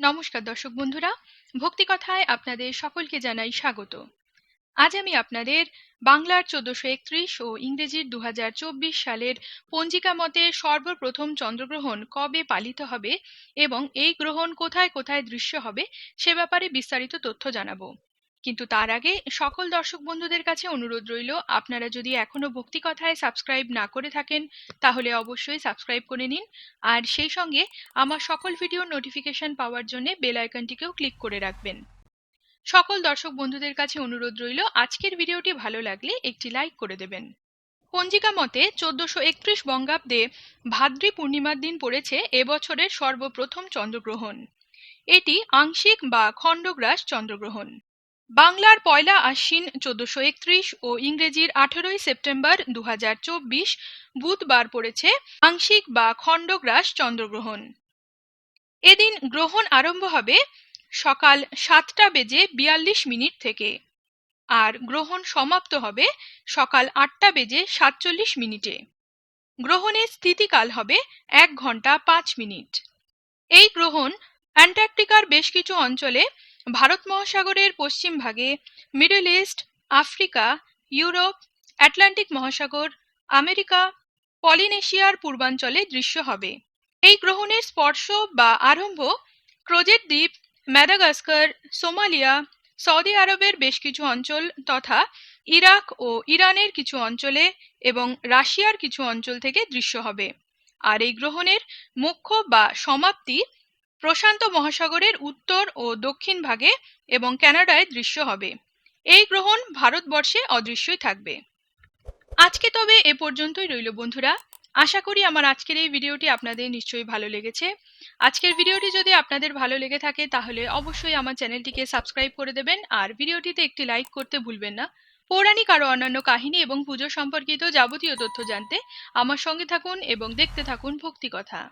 নমস্কার দর্শক বন্ধুরা, ভক্তি কথায় আপনাদের সকলকে জানাই স্বাগত। আজ আমি আপনাদের বাংলার চোদ্দশো একত্রিশ ও ইংরেজির দু হাজার চব্বিশ সালের পঞ্জিকা মতে সর্বপ্রথম চন্দ্রগ্রহণ কবে পালিত হবে এবং এই গ্রহণ কোথায় কোথায় দৃশ্য হবে সে ব্যাপারে বিস্তারিত তথ্য জানাব। কিন্তু তার আগে সকল দর্শক বন্ধুদের কাছে অনুরোধ রইল, আপনারা যদি এখনও ভক্তি কথায় সাবস্ক্রাইব না করে থাকেন, তাহলে অবশ্যই সাবস্ক্রাইব করে নিন। আর সেই সঙ্গে আমার সকল ভিডিওর নোটিফিকেশন পাওয়ার জন্য বেল আইকনটিকেও ক্লিক করে রাখবেন। সকল দর্শক বন্ধুদের কাছে অনুরোধ রইল, আজকের ভিডিওটি ভালো লাগলে একটি লাইক করে দেবেন। পঞ্জিকা মতে চোদ্দশো একত্রিশ বঙ্গাব্দে ভাদ্রী পূর্ণিমার দিন পড়েছে এবছরের সর্বপ্রথম চন্দ্রগ্রহণ। এটি আংশিক বা খণ্ডগ্রাস চন্দ্রগ্রহণ। বাংলার পয়লা আশ্বিন চোদ্দশো একত্রিশ ও ইংরেজির আঠেরোই সেপ্টেম্বর দু বুধবার পড়েছে আংশিক বা খণ্ডগ্রাস চন্দ্রগ্রহণ। এদিন গ্রহণ আরম্ভ হবে সকাল সাতটা বেজে বিয়াল্লিশ মিনিট থেকে আর গ্রহণ সমাপ্ত হবে সকাল আটটা বেজে সাতচল্লিশ মিনিটে। গ্রহণের স্থিতিকাল হবে এক ঘণ্টা পাঁচ মিনিট। এই গ্রহণ অ্যান্টার্কটিকার বেশ কিছু অঞ্চলে ভারত মহাসাগরের পশ্চিম ভাগে Middle East Africa Europe Atlantic মহাসাগর আমেরিকা পলিনেশিয়ার পূর্বাঞ্চলে দৃশ্য হবে। এই গ্রহণের স্পর্শ বা আরম্ভ ক্রোজেট দ্বীপ ম্যাদাগাস্কার সোমালিয়া সৌদি আরবের বেশ কিছু অঞ্চল তথা ইরাক ও ইরানের কিছু অঞ্চলে এবং রাশিয়ার কিছু অঞ্চল থেকে দৃশ্য হবে। আর এই গ্রহণের মুখ্য বা সমাপ্তি প্রশান্ত মহাসাগরের উত্তর ও দক্ষিণ ভাগে এবং কানাডায় দৃশ্য হবে। এই গ্রহণ ভারতবর্ষে অদৃশ্যই থাকবে। আজকে তবে এ পর্যন্তই রইল বন্ধুরা। আশা করি আমার আজকের এই ভিডিওটি আপনাদের নিশ্চয়ই ভালো লেগেছে। আজকের ভিডিওটি যদি আপনাদের ভালো লেগে থাকে তাহলে অবশ্যই আমার চ্যানেলটিকে সাবস্ক্রাইব করে দেবেন আর ভিডিওটিতে একটি লাইক করতে ভুলবেন না। পৌরাণিক আরও অন্যান্য কাহিনী এবং পুজো সম্পর্কিত যাবতীয় তথ্য জানতে আমার সঙ্গে থাকুন এবং দেখতে থাকুন ভক্তি কথা।